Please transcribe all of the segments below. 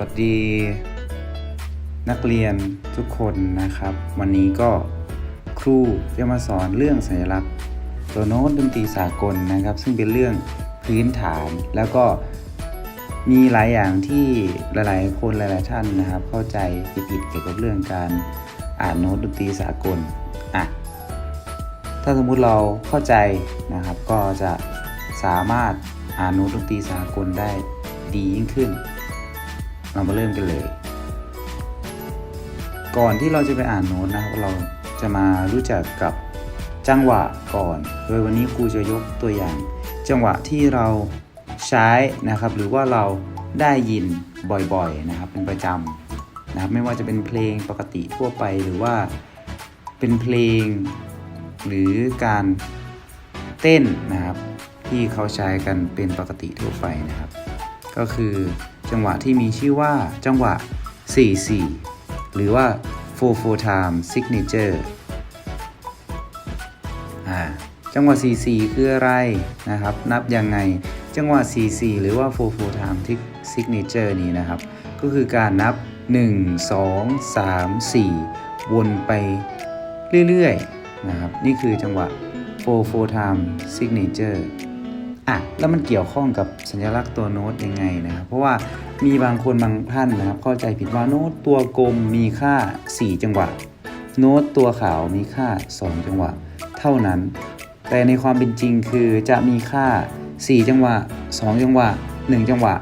วัสดี นักเรียนทุกคนนะครับ วันนี้ก็ครูจะมาสอนเรื่องสัญลักษณ์ ตัวโน้ตดนตรีสากลนะครับ ซึ่งเป็นเรื่องพื้นฐานแล้วก็มีหลายอย่างที่หลาย ๆ คนหลาย ๆ ท่านนะครับ เข้าใจผิดเกี่ยวกับเรื่องการอ่านโน้ตดนตรีสากลอะถ้าสมมุติเราเข้าใจนะครับ ก็จะสามารถอ่านโน้ตดนตรีสากลได้ดียิ่งขึ้น เรามาเริ่มกันเลย ก่อนที่เราจะไปอ่านโน้ตนะครับเราจะมารู้จักกับจังหวะก่อน โดยวันนี้ครูจะยกตัวอย่าง จังหวะที่เราใช้นะครับ หรือว่าเราได้ยินบ่อยๆนะครับ เป็นประจำนะครับไม่ว่าจะเป็นเพลงปกติทั่วไปหรือว่าเป็นเพลง หรือการเต้นนะครับ ที่เขาใช้กันเป็นปกติทั่วไปนะครับ ก็คือ จังหวะที่มีชื่อว่าจังหวะ 4-4 หรือว่า 4-4 time signature อ่าจังหวะ 4-4 คืออะไรนะครับ นับยังไง จังหวะ 4-4 หรือว่า 4-4 time signature นี้นะครับ ก็คือการนับ 1 2 3 4 วนไปเรื่อยๆ นะครับ นี่คือจังหวะ 4-4 time signature อะแล้วมันเกี่ยวข้องกับสัญลักษณ์ตัวโน้ตยังไงนะครับเพราะว่ามีบางคนบางท่านนะครับเข้าใจผิดว่าโน้ตตัวกลมมีค่า 4 จังหวะ โน้ตตัวขาวมีค่า 2 จังหวะ เท่านั้น แต่ในความเป็นจริงคือจะมีค่า 4 จังหวะ 2 จังหวะ 1 จังหวะ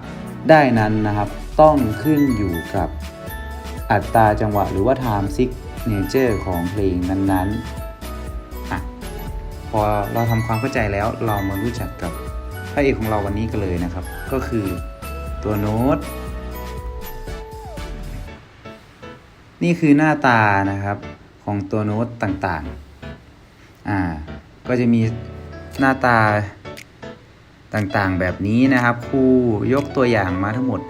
ได้นั้นนะครับ ต้องขึ้นอยู่กับอัตราจังหวะ หรือว่า time signature ของเพลงนั้นๆพอเราทำความเข้าใจแล้วเรามารู้จักกับ พระเอกของเราวันนี้กันเลยนะครับ ก็คือตัวโน้ต นี่คือหน้าตานะครับของตัวโน้ตต่างๆ อ่า ก็จะมีหน้าตาต่างๆแบบนี้นะครับครูยกตัวอย่างมาทั้งหมด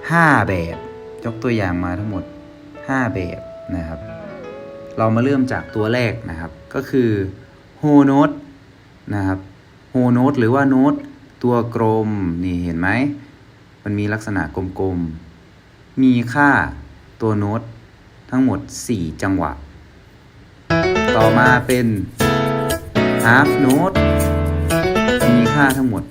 5 แบบ ยกตัวอย่างมาทั้งหมด 5 แบบนะครับ เรามาเริ่มจากตัวแรกนะครับ ก็คือโฮโนตนะครับโฮโนตหรือว่าโน้ต ตัวกลมนี่เห็นไหม มันมีลักษณะกลมๆ มีค่าตัวโน้ตทั้งหมด 4 จังหวะ ต่อมาเป็น half note มีค่าทั้งหมด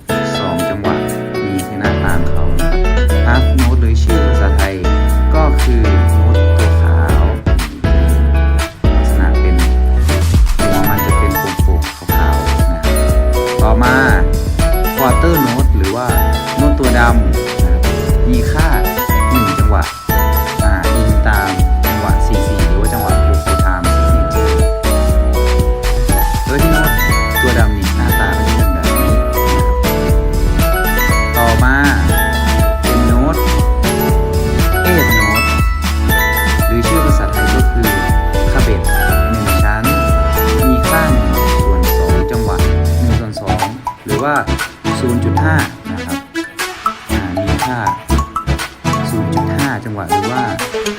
5 จังหวะหรือว่า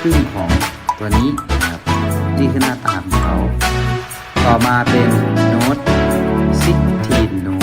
ครึ่งของตัวนี้นะครับนี่คือหน้าตาของเขา ต่อมาเป็นโน้ต16โน้ต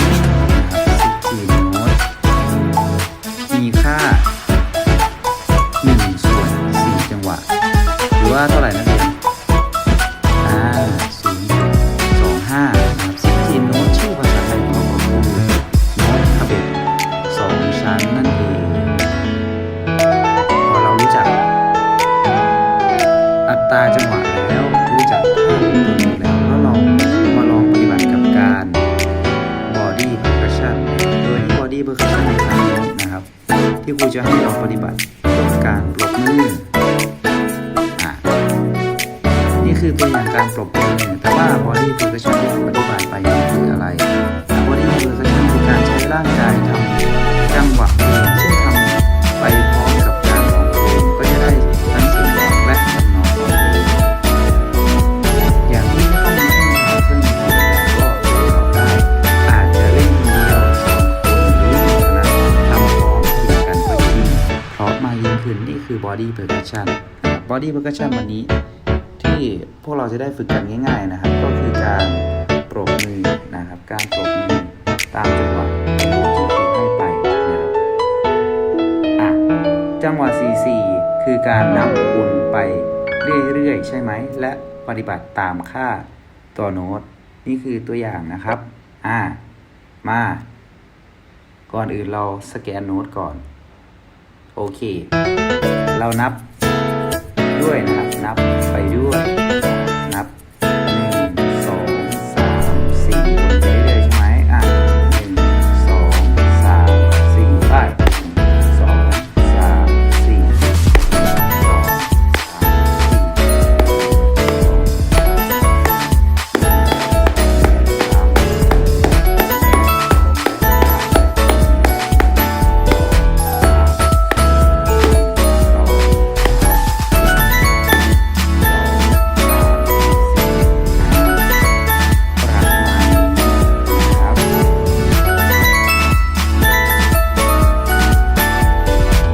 คือตัวอย่างการปรบมือแต่ว่า body percussion ที่ผมอธิบายไปคืออะไร body percussion คือการใช้ร่างกายทำจังหวะเพลงซึ่งทำไปพร้อมกับการร้องเพลงก็จะได้ทั้งเสียงร้องและทำนองของเพลงอย่างที่ไม่ต้องมาพึ่งพาเครื่องดนตรีก็ร้องได้อาจจะเล่นคนเดียวสองคนหรือคณะทำพร้อมเพลงกันก็จะยิ่งเพราะมากยิ่งขึ้นนี่คือ body percussion body percussion วันนี้ ที่พวกเราจะได้ฝึกกันง่าย ๆนะครับ ก็คือการปรบมือนะครับ การปรบมือตามจังหวะที่ครูให้ไปนะครับอะจังหวะ 4 4การนับคูณไปเรื่อยๆ ใช่ไหม และปฏิบัติตามค่าตัวโน้ต นี่คือตัวอย่างนะครับ อ่า มา ก่อนอื่นเราสแกนโน้ตก่อน โอเค เรานับด้วยนะครับ นับไปด้วย